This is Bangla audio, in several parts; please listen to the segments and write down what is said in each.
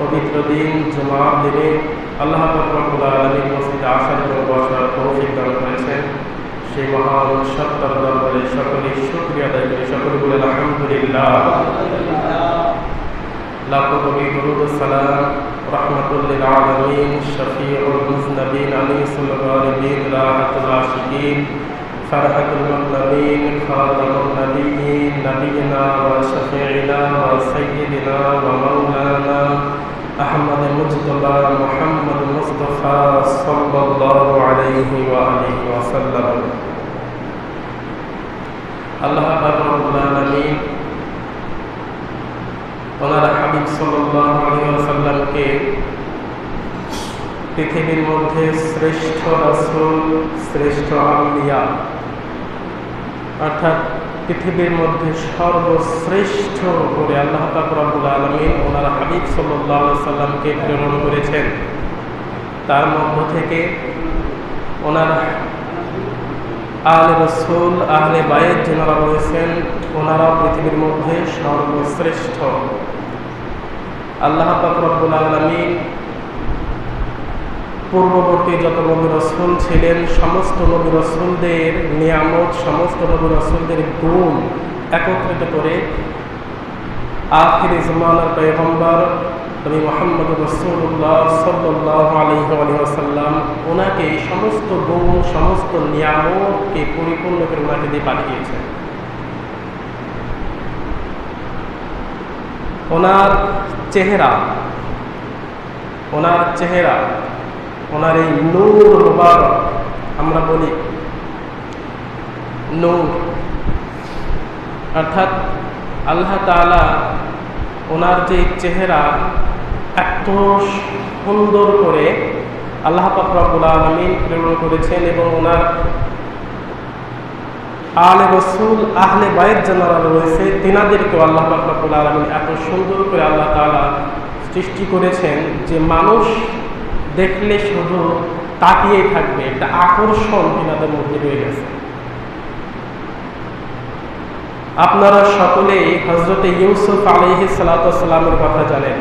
পবিত্র দিন, জুমার দিনে আল্লাহ আলমী মসজিদে আসার এবং বসার তৌফিক দান করেছেন। সেই মহান সত্তর দরবারে সকলেই শুকরিয়া আদায় করি। সকলে বলে আলহামদুলিল্লাহ। লাখো কোটি দরুদ সালাম, রহমতুল্লিল আলমিন, শফিউল মুজনবিন আনিসুল গালিবিন রাহাতুল আশিকিন। فرحة المطلبين خاتم النبيين نبينا وشفيعنا وسيدنا ومولانا أحمد مجتبى محمد مصطفى صلى الله عليه وآله وسلم الله رب العالمين ওনার হাবিব সাল্লাল্লাহু আলাইহি ওয়াসাল্লামকে পৃথিবীর মধ্যে শ্রেষ্ঠ রাসূল শ্রেষ্ঠ আম্বিয়া অর্থাৎ পৃথিবীর মধ্যে সর্বশ্রেষ্ঠ করে আল্লাহ তাকরাবুল আলমিন ওনার হাবিব সাল্লাহ সাল্লামকে প্রেরণ করেছেন। তার মধ্য থেকে ওনার আহলে রসুল আহলে বায়ের যেনারা রয়েছেন ওনারা পৃথিবীর মধ্যে সর্বশ্রেষ্ঠ। আল্লাহ তাকরাবুল আলমিন পূর্ববর্তী যত নবী রসুল ছিলেন, সমস্ত নবী রসুলদের নিয়ামত, সমস্ত নবী রসুলদের গুণ একত্রিত করে আখির জমানার পেগম্বর নবী মোহাম্মদ রসুল্লাহ সাল্লাহ আলহিহাসাল্লাম ওনাকে সমস্ত গুণ, সমস্ত নিয়ামতকে পরিপূর্ণ করে ওনাকে দিয়ে পাঠিয়েছেন। ওনার চেহারা ওনার চেহারা ওনার এই নূর মুবারক, আমরা বলি নূর। অর্থাৎ আল্লাহ তালা ওনার যে চেহারা এত সুন্দর করে আল্লাহ পাকরাবুল আলমিন প্রেরণ করেছেন এবং ওনার আলে রসুল, আহলে বায়ের যারা রয়েছে, তেনাদেরকেও আল্লাহ পাকরাবুল আলমিন এত সুন্দর করে আল্লাহ তালা সৃষ্টি করেছেন যে মানুষ দেখলে শুধু তাকিয়ে থাকবে, একটা আকর্ষণ তিনাদের মধ্যে রয়ে গেছে। আপনারা সকলেই হজরত ইউসুফ আলহি সালাতামের কথা জানেন।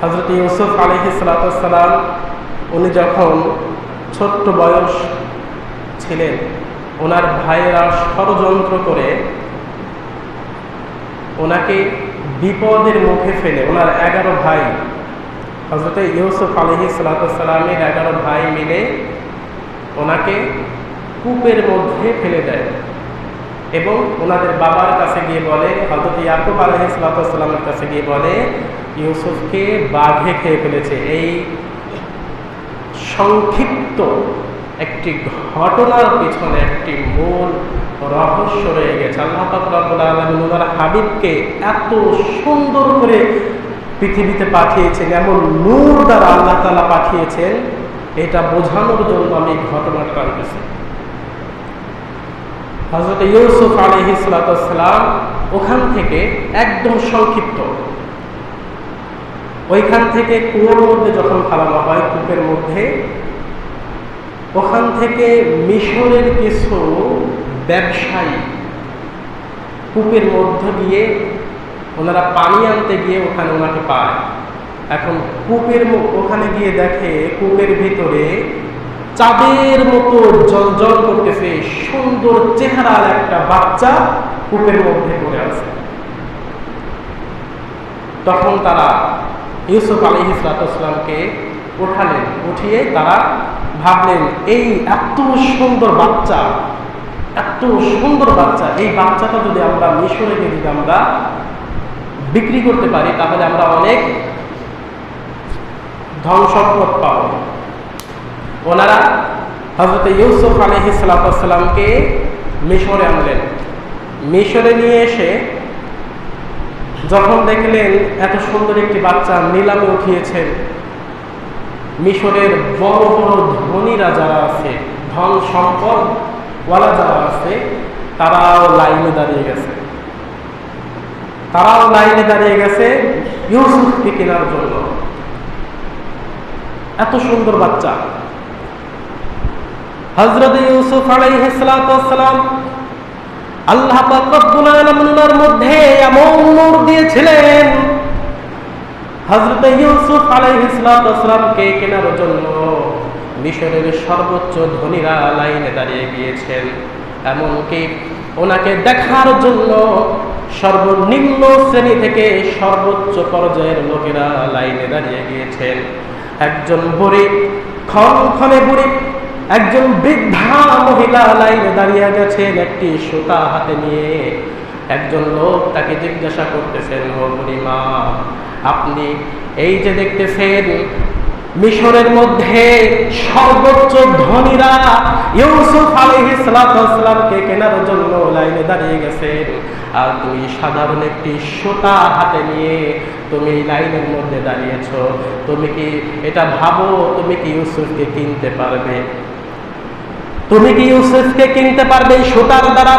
হজরত ইউসুফ আলহি সালাতাম উনি যখন ছোট্ট বয়স ছিলেন, ওনার ভাইয়েরা ষড়যন্ত্র করে ওনাকে বিপদের মুখে ফেলে, ওনার এগারো ভাই হজরত ইউসুফ আলহি সালাতামের এগারো ভাই মিলে ওনাকে কূপের মধ্যে ফেলে দেয় এবং ওনাদের বাবার কাছে গিয়ে বলে হজরত ইয়াকুব আলহি সালাতামের কাছে গিয়ে বলে, ইউসুফকে বাঘে খেয়ে ফেলেছে। এই সংক্ষিপ্ত একটি ঘটনার পিছনে একটি মূল রহস্য রয়ে গেছে। আল্লাহ তাকুল হাবিবকে এত সুন্দর করে পৃথিবীতে পাঠিয়েছেন, এমন নূর দ্বারা আল্লাহ তালা পাঠিয়েছেন, এটা বোঝানোর জন্য আমি ঘটনাটা টানতেছি হজরত ইউসুফ আলহি সালাতাম ওখান থেকে একদম সংক্ষিপ্ত। ওইখান থেকে কুয়োর মধ্যে যখন ফালানো হয়, কূপের মধ্যে, ওখান থেকে মিশরের কিছু ব্যবসায়ী কূপের মধ্য দিয়ে ওনারা পানি আনতে গিয়ে ওখানে ওনাকে পায়। এখন কূপের ওখানে গিয়ে দেখে কূপের ভিতরে চাঁদের মতো জল জল করতেছে, সুন্দর চেহারার একটা বাচ্চা কূপের মধ্যে পড়ে আছে। তখন তারা ইউসুফ আলী ইসলাতামকে উঠালেন উঠিয়ে তারা ভাবলেন, এই এত সুন্দর বাচ্চা, এত সুন্দর বাচ্চা, এই বাচ্চাটা যদি আমরা মিশরে যদি আমরা বিক্রি করতে পারি, তাহলে আমরা অনেক ধন সম্পদ পাব। ওনারা হজরত ইউসুফ আলহি সালাতামকে মিশরে আনলেন। মিশরে নিয়ে এসে যখন দেখলেন এত সুন্দর একটি বাচ্চা নিলামে উঠিয়েছেন, মিশরের বড় বড় ধনীরা যারা আছে ধন সম্পদ ওয়ালা যারা আছে, তারাও লাইনে দাঁড়িয়ে গেছে। তারাও লাইনে দাঁড়িয়ে গেছে ইউসুফকে কেনার জন্য। এত সুন্দর বাচ্চা। হজরত ইউসুফ আলাইহিসসালাম আল্লাহ মধ্যে এমন নূর দিয়েছিলেন হজরত ইউসুফ কেনার জন্য মিশরের সর্বোচ্চ ধনীরা লাইনে দাঁড়িয়ে গিয়েছেন। এমনকি ওনাকে দেখার জন্য সর্বনিম্ন শ্রেণি থেকে সর্বোচ্চ পর্যায়ের লোকেরা লাইনে দাঁড়িয়ে গিয়েছেন। একজন বুড়ি ক্ষণ বুড়ি, একজন বৃদ্ধা মহিলা লাইনে দাঁড়িয়ে গেছেন একটি সুতা হাতে নিয়ে। একজন লোক তাকে জিজ্ঞাসা করতেছেন, ও বুড়িমা আপনি এই যে দেখতেছেন, মিশরের মধ্যে সর্বোচ্চ ধনীরা ইউসুফ আলহি সালাতামকে কেনার জন্য লাইনে দাঁড়িয়ে গেছেন। আর তুমি সাধারণ একটি সোতা হাতে নিয়ে তুমি লাইনের মধ্যে দাঁড়িয়েছ। তুমি কি এটা ভাবো? তুমি কি ইউসুফকে কিনতে পারবে? তুমি কি ইউসুফকে কিনতে পারবে এই সুতার দ্বারা?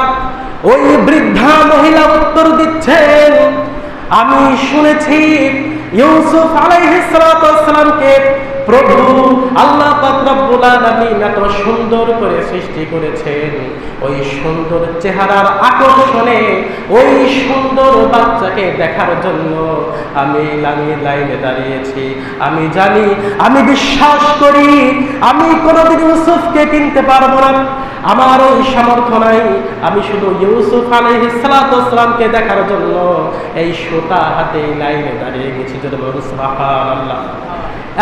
ওই বৃদ্ধা মহিলা উত্তর দিচ্ছেন, আমি শুনেছি ইউসুফ আলাইহিসসালামকে প্রভু, আল্লাহ সুন্দর করে সৃষ্টি করেছেন। ওই সুন্দর চেহারার আকর্ষণে ওই সুন্দর বাচ্চাকে দেখার জন্য আমি লাইনে লাইনে দাঁড়িয়েছি। আমি জানি, আমি বিশ্বাস করি, আমি কোনোদিন ইউসুফকে কিনতে পারব না। আমার ওই সামর্থ্য নাই, আমি শুধু ইউসুফ আলাইহিসসালামকে দেখার জন্য এই সোতা হাতে লাইনে দাঁড়িয়ে গেছি। যদি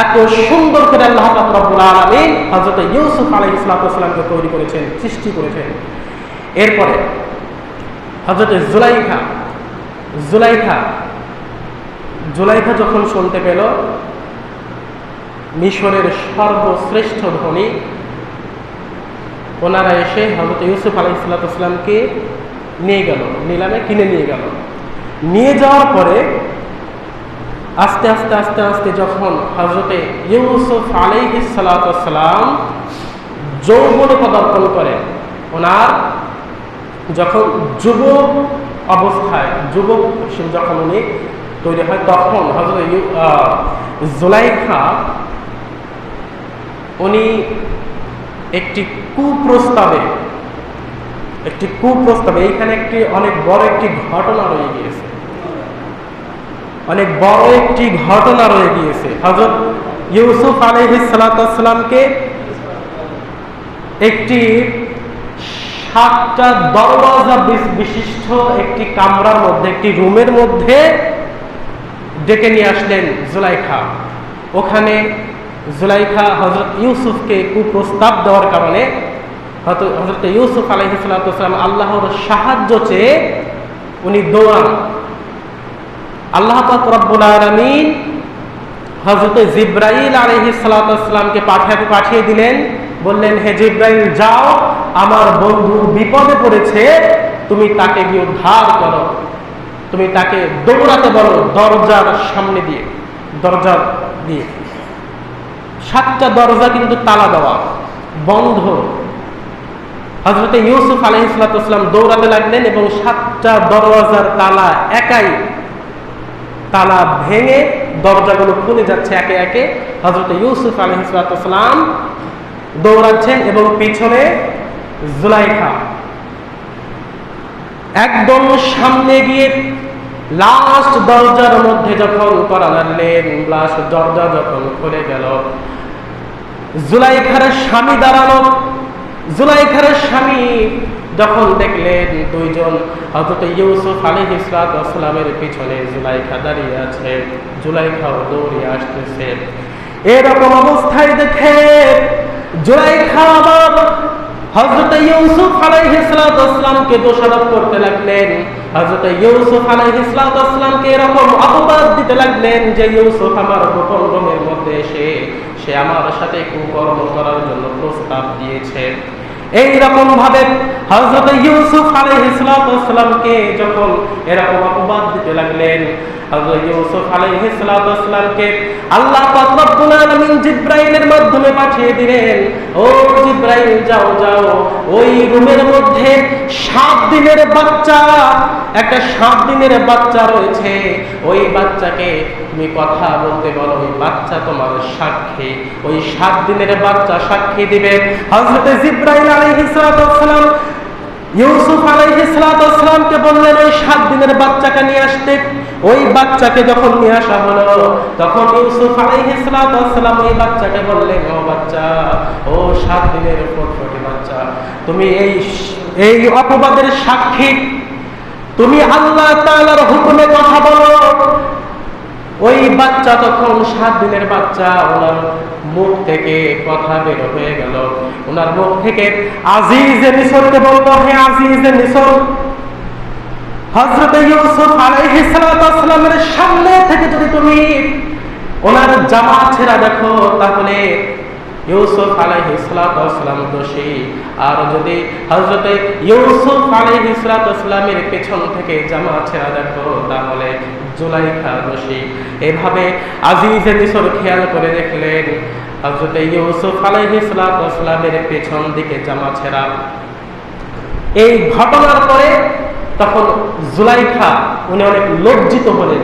এত সুন্দর করে আল্লাহ রব্বুল আলামিন হযরত ইউসুফ আলাইহিস সালামকে তৈরি করেছেন, সৃষ্টি করেছেন। এরপরে হযরত জুলাইখা জুলাইখা জুলাইখা যখন শুনতে পেল, মিশরের সর্বশ্রেষ্ঠ ধনী, ওনারা এসে হজরত ইউসুফ আলাইসাল্লামকে নিয়ে গেল, নিলামে কিনে নিয়ে গেল। নিয়ে যাওয়ার পরে আস্তে আস্তে আস্তে আস্তে যখন হজরতে ইউসুফ আলাইহিসালাম যৌবনে পদার্পণ করে, ওনার যখন যুবক অবস্থায়, যুবক যখন উনি তৈরি হয়, তখন হজরত জুলাইখা উনি একটি কুপ্রস্তাবে একটি কুপ্রস্তাবে, এইখানে একটি অনেক বড় একটি ঘটনা রয়ে গিয়েছে। অনেক বড় একটি ঘটনা রয়ে গিয়েছে। হজরত ইউসুফ আলহিসামকে একটি সাতটা দরওয়াজা বিশিষ্ট একটি কামরার মধ্যে, একটি রুমের মধ্যে ডেকে নিয়ে আসলেন জুলাইখা। ওখানে জুলাইখা হজরত ইউসুফকে কুপ্রস্তাব দেওয়ার কারণে হজরত ইউসুফ আলহিসাম আল্লাহর সাহায্য চেয়ে উনি দৌড়ান আল্লাহ রব্বুল আলমিন হজরত জিব্রাইল আলহিসামকে পাঠিয়ে পাঠিয়ে দিলেন। বললেন, হে জিব্রাইল, যাও। আমার বন্ধু বিপদে পড়েছে। তুমি তাকে গিয়ে উদ্ধার করো। তুমি তাকে দৌড়াতে বলো দরজার সামনে দিয়ে, দরজা দিয়ে। সাতটা দরজা কিন্তু তালা দেওয়া, বন্ধ। হজরত ইউসুফ আলহিসাম দৌড়াতে লাগলেন এবং সাতটা দরওয়াজার তালা একাই তালা ভেঙে দরজাগুলো খুলে যাচ্ছে একে একে। হজরত ইউসুফ আলহিসাম দৌড়াচ্ছেন এবং পিছনে জুলাইখা। একদম সামনে গিয়ে লাস্ট দরজার মধ্যে যখন করা লাগলেন লাস্ট দরজা যখন খুলে গেল, জুলাইখার স্বামী দাঁড়ানো জুলাইখার স্বামী যখন দেখলেন দুইজন হজরত ইউসুফ আলী ইসলামের পিছনে জুলাইখা দাঁড়িয়ে আছে, জুলাইখাও দৌড়িয়ে আসতেছে। এরকম অবস্থায় দেখে জুলাইখা আবার হজরত ইউসুফ আলাইহিসসালামকে দোষারোপ করতে লাগলেন। হজরত ইউসুফ আলাইহিসসালামকে এরকম অপবাদ দিতে লাগলেন যে, ইউসুফ আমার গোপন মধ্যে এসে, সে আমার সাথে কুকর্ম করার জন্য প্রস্তাব দিয়েছে। এই রকম ভাবে হজরত ইউসুফ আলাইহিসসালামকে যখন এরকম অপবাদ দিতে লাগলেন একটা সাত দিনের বাচ্চা রয়েছে। ওই তুমি কথা বলতে বলো, ওই বাচ্চা তোমার সাক্ষী। ওই সাত দিনের বাচ্চা সাক্ষী দিবে। হযরত জিব্রাইল ইউসুফ বললেন, ওই সাত দিনের বাচ্চাকে নিয়ে আসতে। ওই বাচ্চাকে যখন নিয়ে আসা হলো, তখন ইউসুফ ওই বাচ্চাকে বললেন, ও বাচ্চা, ও সাত দিনের বাচ্চা, তুমি এই এই অপবাদের সাক্ষী। তুমি আল্লাহ তাআলার হুকুমে কথা বলো। ওই বাচ্চা তখন সাত দিনের বাচ্চা, ওনার মুখ থেকে কথা বের হয়ে গেল। ওনার মুখ থেকে, আজিজ মিশরকে হে আজিজ মিশর। ইউসুফ আলাইহিসসালামের সামনে থেকে যদি তুমি ওনার জামা ছেঁড়া দেখো, তাহলে ইউসুফ দোষী। আর যদি ইউসুফ সালামের পেছন থেকে জামা ছেঁড়া দেখো, তাহলে জুলাইখা দোষী এভাবে আজিজে মিশর খেয়াল করে দেখলেন হজরত ইউসুফ আলাইহিসলামের পেছন দিকে জামা ছেঁড়া। এই ঘটনার পরে তখন জুলাইখা উনি অনেক লজ্জিত হলেন।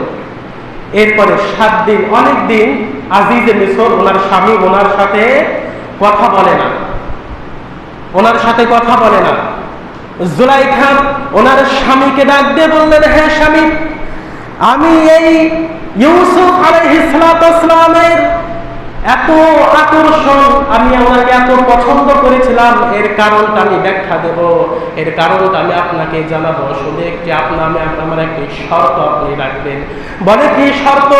এরপরে সাত দিন, অনেক দিন আজিজে মিশর ওনার স্বামী ওনার সাথে কথা বলে না। ওনার সাথে কথা বলে না। জুলাইখা ওনার স্বামীকে ডাক দিয়ে বললেন হ্যাঁ স্বামী আমি এই ইউসুফ আলাইহিসলামের এত আকর্ষণ আমি ওনাকে এত পছন্দ করেছিলাম, এর কারণটা আমি ব্যাখ্যা দেব। এর কারণটা আমি আপনাকে জানাব। শুধু একটি আপনার আমি আমার একটি শর্ত আপনি রাখবেন। বলে কি শর্ত?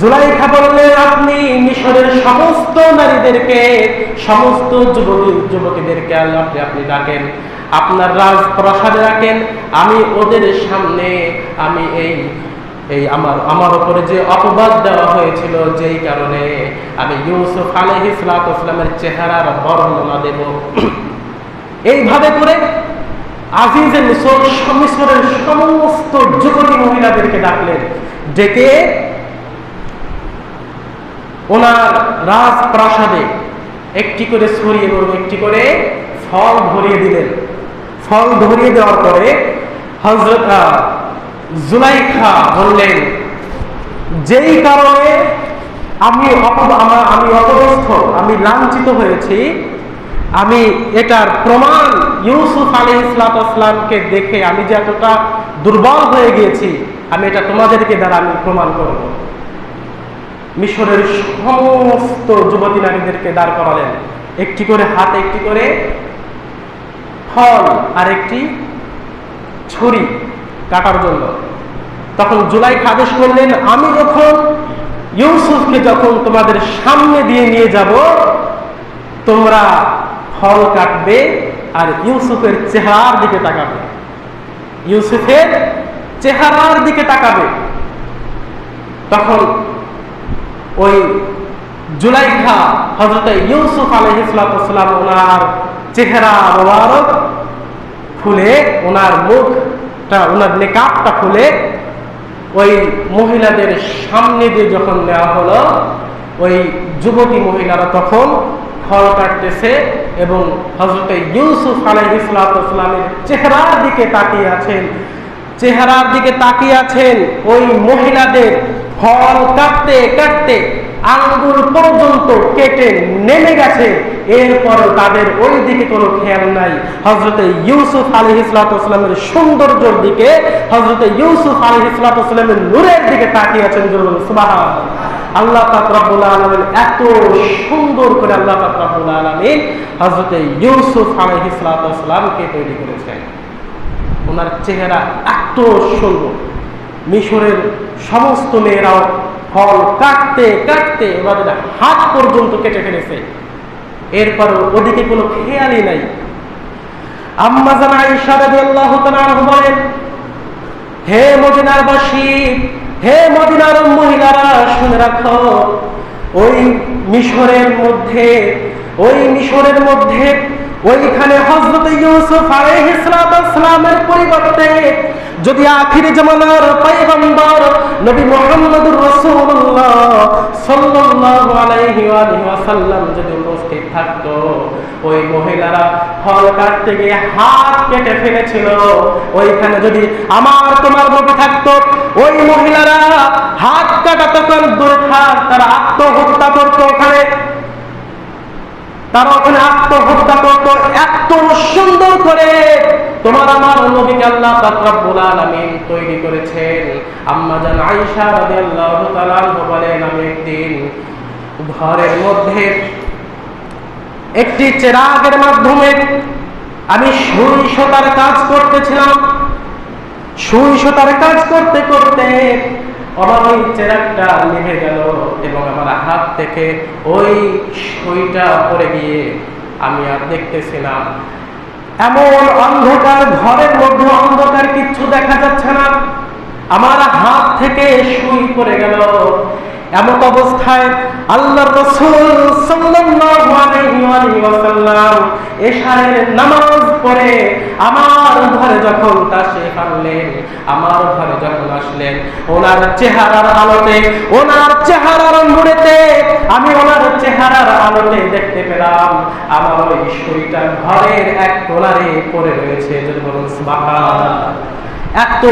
জুলাইখা বললেন আপনি মিশরের সমস্ত নারীদেরকে, সমস্ত যুবতী যুবতীদেরকে আল্লাহ আপনি ডাকেন। আপনার রাজপ্রাসাদে রাখেন, আমি ওদের সামনে, আমি এই এই আমার আমার উপরে যে অপবাদ দেওয়া হয়েছিল, যেই কারণে আমি ইউসুফ আলহি ইসলামের চেহারার বর্ণনা দেব। এইভাবে করে আজিজে মিশর, মিশরের সমস্ত যুবতী মহিলাদেরকে ডাকলেন, ডেকে ওনার রাজপ্রাসাদে একটি করে ছড়ি এবং একটি করে ফল ভরিয়ে দিলেন। ফল ধরিয়ে দেওয়ার পরে হজরত জুলাইখা বললেন, যেই কারণে আমি আমার, আমি অপদস্থ, আমি লাঞ্ছিত হয়েছি, আমি এটার প্রমাণ ইউসুফ আলী ইসলাতামকে দেখে আমি যে এতটা দুর্বল হয়ে গিয়েছি, আমি এটা তোমাদেরকে দ্বারা আমি প্রমাণ করব। মিশরের সমস্ত যুবতী নারীদেরকে দাঁড় করালেন। একটি করে হাত, একটি করে ফল আর একটি ছুরি কাটার জন্য। তখন জুলাই আদেশ করলেন আমি যখন ইউসুফকে যখন তোমাদের সামনে দিয়ে নিয়ে যাব, তোমরা ফল কাটবে আর ইউসুফের চেহারার দিকে তাকাবে। ইউসুফের চেহারার দিকে তাকাবে। তখন ওই জুলাইখা হজরত ইউসুফ আলহিসাম ওনার চেহারা মোবারক খুলে ওনার মুখটা, ওনার নেকাপটা খুলে ওই মহিলাদের সামনে দিয়ে যখন নেওয়া হলো, ওই যুবতী মহিলারা তখন ফল কাটতেছে এবং হজরত ইউসুফ আলাইহিসলামের চেহারার দিকে তাকিয়ে আছেন। চেহারার দিকে তাকিয়ে আছেন ওই মহিলাদের ফল কাটতে কাটতে আঙ্গুল পর্যন্ত কেটে নেমে গেছে। এরপর তাদের ওই দিকে কোনো খেয়াল নাই। হজরতে ইউসুফ আলী ইসলাতামের সৌন্দর্যের দিকে হজরতে ইউসুফ আলী ইসলাতামের নূরের দিকে তাকিয়ে আছেন সুবাহ আল্লাহ আলমিন এত সুন্দর করে আল্লাহ পাকরাবুল আলমিন হজরতে ইউসুফ আলী ইসলাতামকে তৈরি করেছেন। ওনার চেহারা এত সুন্দর। মিশরের সমস্ত মেয়েরাও ফল কাটতে কাটতে ওনাদের হাত পর্যন্ত কেটে ফেলেছে। এরপর ওদিকে কোনো খেয়ালই নাই। আম্মা জানা আল্লাহ বলেন, হে মদিনার বাসী, হে মদিনার মহিলারা, শুনে রাখো, ওই মিশরের মধ্যে, ওই মিশরের মধ্যে ওইখানে হজরত ইউসুফ আলাইহিসসালামের পরিবর্তে যদি আখিরি জামানার পয়গম্বর নবী মুহাম্মদুর রাসূলুল্লাহ সাল্লাল্লাহু আলাইহি যদি উপস্থিত ওই মহিলারা ফল কাটতে গিয়ে হাত কেটে ফেলেছিল। ওইখানে যদি আমার তোমার নবী থাকতো, ওই মহিলারা হাত কাটা তখন থাক, তারা আত্মহত্যা করতো ওখানে। তারা ওখানে আত্মহত্যা করত, এত সুন্দর করে। তোমার আমার নবীকে আল্লাহ তাকরাবুল আলামিন তৈরি করেছেন। আম্মা জান আয়েশা রাদিয়াল্লাহু তাআলা বলেন, আমি একদিন ঘরের মধ্যে একটি চেরাগের মাধ্যমে আমি সুই কাজ করতেছিলাম। সুই কাজ করতে করতে আমার ওই চেরাকটা নিভে গেল এবং আমার হাত থেকে ওই সুইটা পড়ে গিয়ে আমি আর দেখতেছি না। এমন অন্ধকার ঘরের মধ্যে অন্ধকার কিচ্ছু দেখা যাচ্ছে না। আমার হাত থেকে সুই পড়ে গেল। এমন অবস্থায় আল্লাহর রাসূল এশারের নামাজ পড়ে আমার ঘরে যখন তাশরিফ আনলেন আমার ঘরে যখন আসলেন, ওনার চেহারার আলোতে, ওনার চেহারার নূরেতে আমি ওনার চেহারার আলোতে দেখতে পেলাম, আমার ওই শরীরটা ঘরের এক কোণারে পড়ে রয়েছে। যদি বলুন এত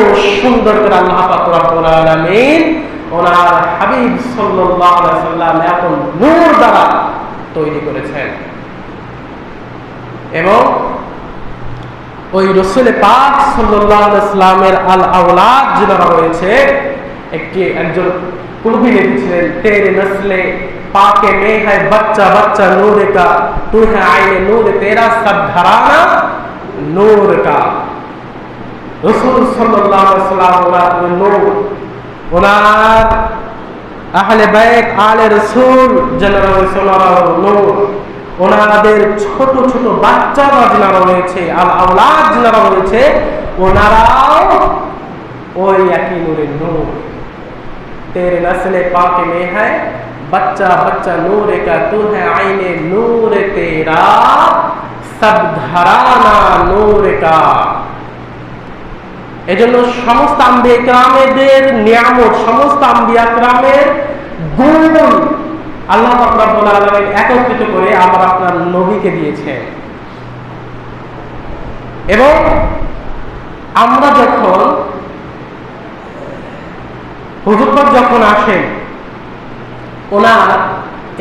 সুন্দর করে আল্লাহ পাক রব্বুল আলামিন ওনার হাবিব সাল্লাম এখন নূর দ্বারা তৈরি করেছেন। এবং ওই রসুল পাক সাল্লামের আল আওলাদ যারা রয়েছে, একটি একজন পূর্বী নেতি তেরে নসলে পাকে মে হ্যায় বাচ্চা বাচ্চা নূর কা তু হ্যাঁ আইনে নূর তেরা সব ধারানা নূর কা রসুল সাল্লাম নূর ওনার আহলে বাইক আলে রসুল যারা রয়েছে ওনারা ওনাদের ছোট ছোট বাচ্চারা যারা রয়েছে আর আওলাদ যারা রয়েছে, ওনারাও ওই একই নূরের নূর। তেরে নসলে পাকে মে হ্যাঁ বাচ্চা بچہ نور کا تو ہے آئین نور تیرا سب دھرانا نور কা। এজন্য সমস্ত আম্বিয়া ক্রামেদের নিয়ামত, সমস্ত আম্বিয়া ক্রামের গুণ আল্লাহ রব্বুল আলামিন একত্রিত করে আমার আপনার নবীকে দিয়েছেন। এবং আমরা যখন হুজুরপাক যখন আসেন, ওনার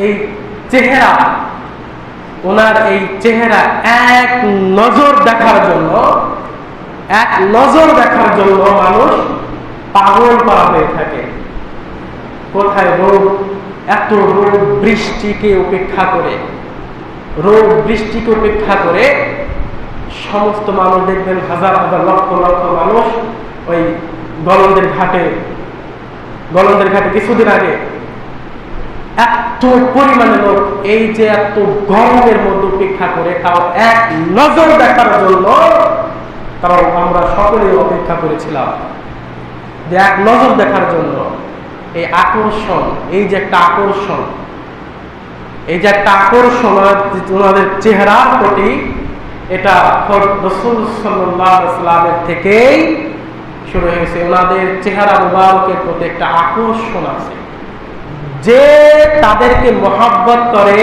এই চেহারা, ওনার এই চেহারা এক নজর দেখার জন্য এক নজর দেখার জন্য মানুষ পাগল করা হয়ে থাকে। কোথায় রোগ? এত রোগ বৃষ্টিকে উপেক্ষা করে। রোগ বৃষ্টিকে উপেক্ষা করে সমস্ত মানুষ দেখবেন হাজার হাজার লক্ষ লক্ষ মানুষ ওই গলন্দের ঘাটে গলন্দের ঘাটে কিছুদিন আগে এত পরিমাণে লোক এই যে এত গরমের মধ্যে উপেক্ষা করে তাও এক নজর দেখার জন্য কারণ আমরা সকলেই অপেক্ষা করেছিলাম যে এক নজর দেখার জন্য। এই আকর্ষণ, এই যে একটা আকর্ষণ, এই যে একটা আকর্ষণ ওনাদের চেহারার প্রতি, এটা রসুল থেকেই শুরু হয়েছে। ওনাদের চেহারা মুবারকের প্রতি একটা আকর্ষণ আছে। যে তাদেরকে মহাব্বত করে,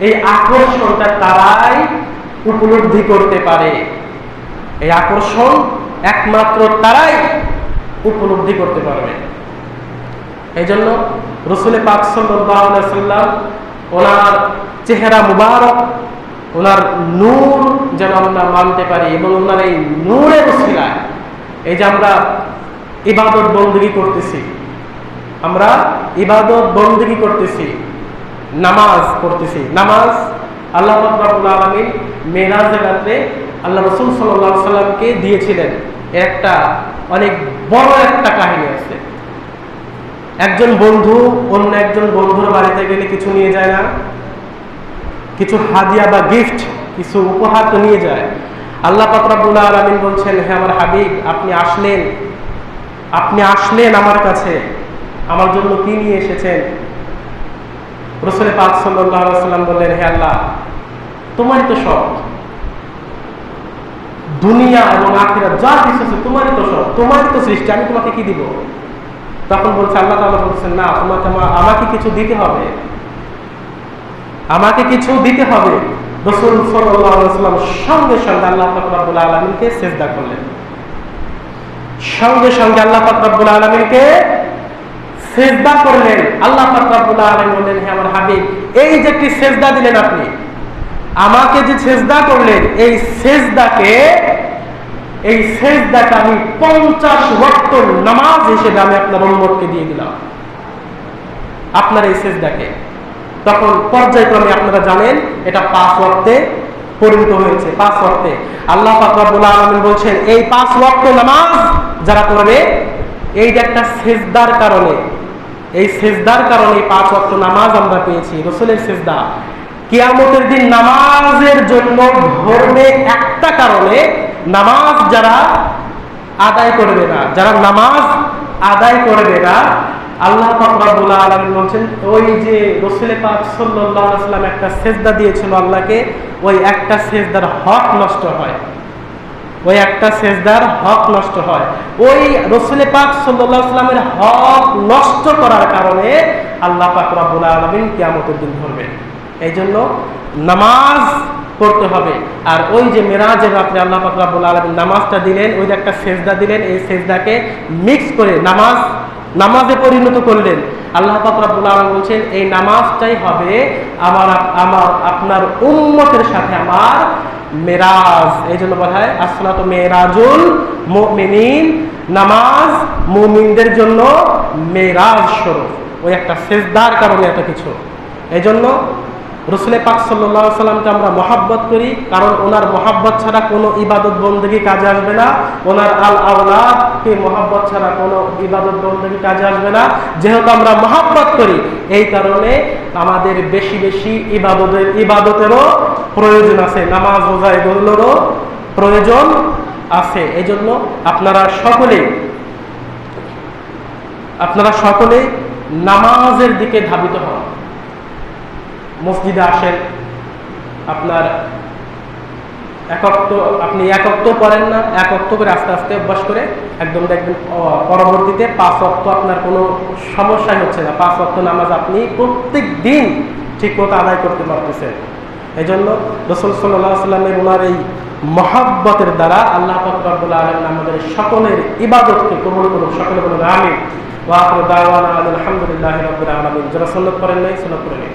এই আকর্ষণটা তারাই উপলব্ধি করতে পারে। এই আকর্ষণ একমাত্র তারাই উপলব্ধি করতে পারবে। এই জন্য রসুল পাক সাল্লাম ওনার চেহারা মুবারক, ওনার নূর যেন আমরা মানতে পারি এবং ওনার এই নূরের শিলায় এই যে আমরা ইবাদত বন্দী করতেছি, আমরা ইবাদত বন্দী করতেছি, নামাজ পড়তেছি। নামাজ আল্লাহ আলমিন মেরাজের রাত্রে আল্লাহ রসুল সাল্লাহ সাল্লামকে দিয়েছিলেন? একটা অনেক বড় একটা কাহিনী আছে। একজন বন্ধু অন্য একজন বন্ধুর বাড়িতে গেলে কিছু নিয়ে যায় না। কিছু হাদিয়া বা গিফট কিছু উপহার তো নিয়ে যায়। আল্লাহ পাকরাবুল্লাহ আলমিন বলছেন হ্যাঁ আমার হাবিব, আপনি আসলেন। আপনি আসলেন আমার কাছে। আমার জন্য কি নিয়ে এসেছেন? রসুল পাক সাল্লাহ সাল্লাম বললেন, হে আল্লাহ, তোমারই তো সব দুনিয়া এবং আখিরা যা কিছু আছে, তোমারই তো সব, তোমারই তো সৃষ্টি, আমি তোমাকে কি দিব? তখন বলছে, আল্লাহ তাআলা বলছেন না, তোমাকে আমাকে কিছু দিতে হবে। আমাকে কিছু দিতে হবে। রসুল সাল্লাম সঙ্গে সঙ্গে আল্লাহ সেজদা করলেন। সঙ্গে সঙ্গে আল্লাহ ফাকরাবুল আলমিনকে সেজদা করলেন। আল্লাহ আলম বললেন, হে আমার হাবিব, এই যে একটি সেজদা দিলেন আপনি আমাকে যে সেজদা করলেন, এই সেজদাকে এই সেজদাকে আমি পঞ্চাশ ওয়াক্ত নামাজ হিসেবে আমি আপনার উম্মতকে দিয়ে দিলাম। আপনার এই সেজদাকে। তখন পর্যায়ক্রমে আপনারা জানেন, এটা পাঁচ ওয়াক্তে পরিণত হয়েছে। পাঁচ ওয়াক্তে। আল্লাহ ফাকরাবুল আলমিন বলছেন, এই পাঁচ ওয়াক্ত নামাজ যারা পড়বে এইটা একটা সেজদার কারণে, এই সেজদার কারণে পাঁচ ওয়াক্ত নামাজ আমরা পেয়েছি। রসুলের সেজদা। কিয়ামতের দিন নামাজের জন্য ধর্মে একটা কারণে নামাজ যারা আদায় করবে না, যারা নামাজ আদায় করবে না, আল্লাহ রব্বুল আলামিন বলছেন, ওই যে রসুল পাক সাল্লাম একটা সেজদা দিয়েছিল আল্লাহকে, ওই একটা সেজদার হক নষ্ট হয়। ওই একটা সেজদার হক নষ্ট হয়। ওই রসুলে পাক সাল্লামের হক নষ্ট করার কারণে আল্লাহ পাক রব্বুল আলামিন কিয়ামতের দিন ধরবেন এই জন্য নামাজ পড়তে হবে। আর ওই যে মেরাজের রাত্রে আল্লাহ পাক রব্বুল আলামিন নামাজটা দিলেন, ওই যে একটা সেজদা দিলেন, এই সেজদাকে মিক্স করে নামাজ, নামাজে পরিণত করলেন। আল্লাহ পাক রব্বুল আলামিন বলছেন, এই নামাজটাই হবে আমার আমার, আপনার উম্মতের সাথে আমার মেরাজ। এই জন্য বলা হয় আসলাত মেরাজুল মুমিনিন। নামাজ মুমিনদের জন্য মেরাজ স্বরূপ। ওই একটা সেজদার কারণে এত কিছু। এই জন্য রসুলের পাক সাল্লাহ সাল্লামকে আমরা মহাব্বত করি, কারণ ওনার মহাব্বত ছাড়া কোনো ইবাদত বন্দী কাজে আসবে না। ওনার আল আওলাদকে মহাব্বত ছাড়া কোনো ইবাদত বন্দী কাজে আসবে না। যেহেতু আমরা মহাব্বত করি, এই কারণে আমাদের বেশি বেশি ইবাদতের, ইবাদতেরও প্রয়োজন আছে। নামাজ, রোজা, এগুলোরও প্রয়োজন আছে। এই জন্য আপনারা সকলে আপনারা সকলে নামাজের দিকে ধাবিত হন। মসজিদে আসেন, আপনার একক্ত, আপনি একক্ত করেন না, একক্ত করে আস্তে আস্তে অভ্যাস করে একদম দেখবেন পরবর্তীতে পাঁচ অক্ত আপনার কোনো সমস্যাই হচ্ছে না। পাঁচ অক্ত নামাজ আপনি প্রত্যেক দিন ঠিক মতো আদায় করতে পারতেছেন। এই জন্য রসুল সাল্লাহ সাল্লামের ওনার এই মহাব্বতের দ্বারা আল্লাহ ফকরাবুল্লাহ আলম আমাদের সকলের ইবাদতকে কবল করুন সকলে বলুন আমি ওয়াকুর দাওয়ানা আলহামদুলিল্লাহ রবিল আলমিন। যারা সন্ন্যত করেন নাই সন্ন্যত করে নিন।